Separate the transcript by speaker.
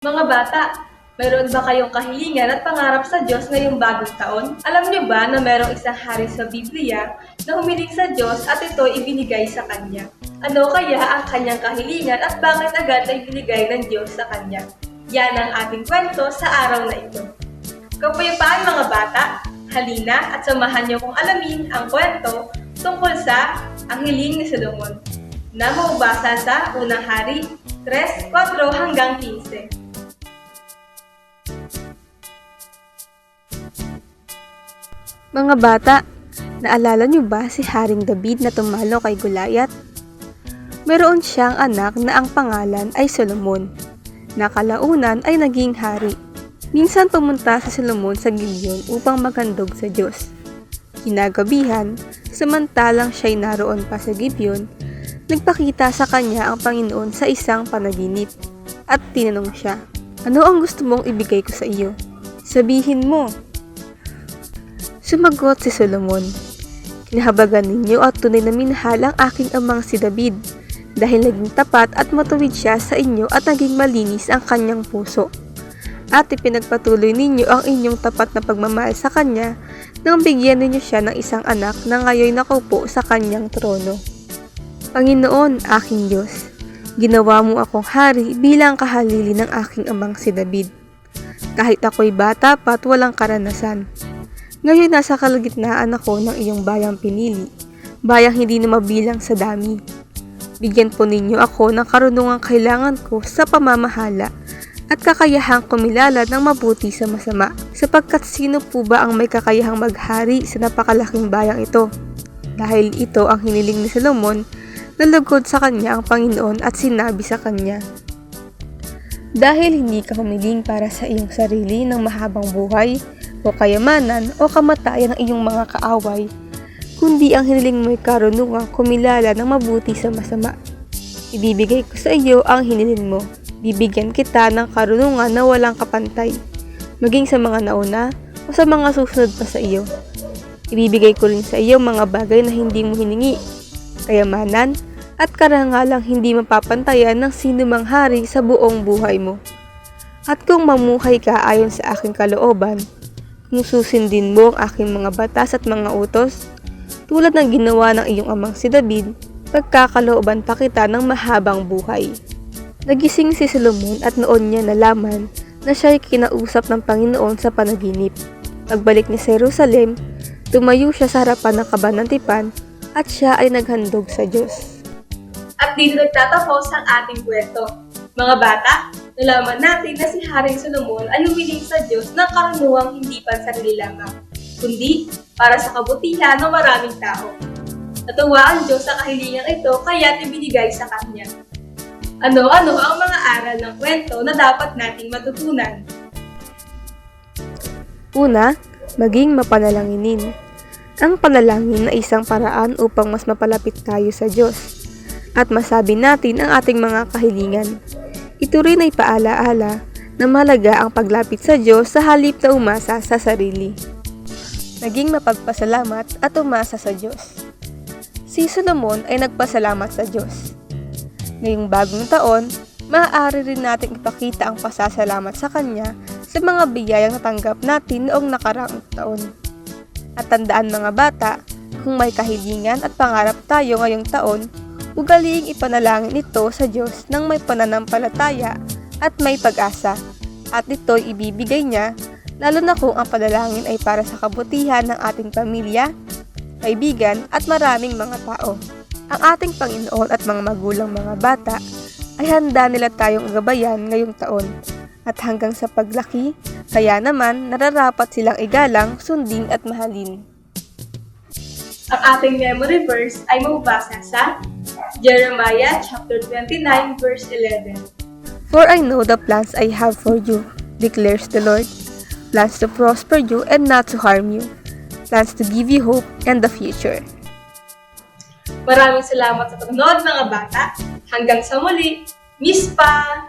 Speaker 1: Mga bata, mayroon ba kayong kahilingan at pangarap sa Diyos ngayong bagong taon? Alam niyo ba na mayroong isang hari sa Biblia na humiling sa Diyos at ito ibinigay sa kanya? Ano kaya ang kanyang kahilingan at bakit agad na ibinigay ng Diyos sa kanya? Yan ang ating kwento sa araw na ito. Kapayapaan mga bata, halina at samahan niyo kong alamin ang kwento tungkol sa Ang Hiling ni Solomon na mababasa sa Unang Hari 3, 4 hanggang 15.
Speaker 2: Mga bata, naalala niyo ba si Haring David na tumalo kay Gulayat? Meron siyang anak na ang pangalan ay Solomon. Nakalaunan ay naging hari. Minsan pumunta si Solomon sa Gibeon upang maghandog sa Diyos. Kinagabihan, samantalang siya'y naroon pa sa Gibeon, nagpakita sa kanya ang Panginoon sa isang panaginip. At tinanong siya, Ano ang gusto mong ibigay ko sa iyo? Sabihin mo, Sumagot si Solomon, Kinahabagan ninyo at tunay na minahal ang aking amang si David, dahil naging tapat at matuwid siya sa inyo at naging malinis ang kanyang puso. At ipinagpatuloy ninyo ang inyong tapat na pagmamahal sa kanya nang bigyan ninyo siya ng isang anak na ngayon nakaupo sa kanyang trono. Panginoon, aking Diyos, ginawa mo akong hari bilang kahalili ng aking amang si David. Kahit ako'y bata pa at walang karanasan, ngayon nasa kalagitnaan ako ng iyong bayang pinili, bayang hindi na mabilang sa dami. Bigyan po ninyo ako ng karunungang kailangan ko sa pamamahala at kakayahang kumilala ng mabuti sa masama, sapagkat sino po ba ang may kakayahang maghari sa napakalaking bayang ito? Dahil ito ang hiniling ni Solomon, nalugod sa kanya ang Panginoon at sinabi sa kanya, Dahil hindi ka humiling para sa iyong sarili ng mahabang buhay, o kayamanan o kamatayan ng iyong mga kaaway, kundi ang hiniling mo'y karunungang kumilala ng mabuti sa masama. Ibibigay ko sa iyo ang hiniling mo. Bibigyan kita ng karunungan na walang kapantay, maging sa mga nauna o sa mga susunod pa sa iyo. Ibibigay ko rin sa iyo mga bagay na hindi mo hiningi, kayamanan at karangalang hindi mapapantayan ng sinumang hari sa buong buhay mo. At kung mamuhay ka ayon sa aking kalooban, kung susundin mo ang aking mga batas at mga utos, tulad ng ginawa ng iyong amang si David, pagkakalooban pa kita ng mahabang buhay. Nagising si Solomon at noon niya nalaman na siya'y kinausap ng Panginoon sa panaginip. Pagbalik niya sa Jerusalem, tumayo siya sa harapan ng kabanantipan at siya ay naghandog sa Diyos.
Speaker 1: At dito nagtatapos ang ating kwento. Mga bata, nalaman natin na si Haring Solomon ay humiling sa Diyos ng karunungang hindi pansarili lamang, kundi para sa kabutihan ng maraming tao. Natuwa ang Diyos sa kahilingan ito kaya't ibinigay sa Kanya. Ano-ano ang mga aral ng kwento na dapat nating matutunan?
Speaker 2: Una, maging mapanalanginin. Ang panalangin na isang paraan upang mas mapalapit tayo sa Diyos at masabi natin ang ating mga kahilingan. Ito rin ay paalaala na mahalaga ang paglapit sa Diyos sa halip na umasa sa sarili. Naging mapagpasalamat at umasa sa Diyos. Si Solomon ay nagpasalamat sa Diyos. Ngayong bagong taon, maaari rin nating ipakita ang pasasalamat sa Kanya sa mga biyayang natanggap natin noong nakaraang taon. At tandaan mga bata, kung may kahilingan at pangarap tayo ngayong taon, ugaliing ipanalangin ito sa Diyos ng may pananampalataya at may pag-asa. At ito'y ibibigay niya, lalo na kung ang panalangin ay para sa kabutihan ng ating pamilya, kaibigan at maraming mga tao. Ang ating Panginoon at mga magulang mga bata ay handa nila tayong gabayan ngayong taon. At hanggang sa paglaki, kaya naman nararapat silang igalang, sundin at mahalin.
Speaker 1: Ang ating memory verse ay mababasa sa Jeremiah chapter 29 verse 11.
Speaker 2: For I know the plans I have for you, declares the Lord. Plans to prosper you and not to harm you. Plans to give you hope and the future.
Speaker 1: Maraming salamat sa panonood mga bata. Hanggang sa muli, Miss Pa!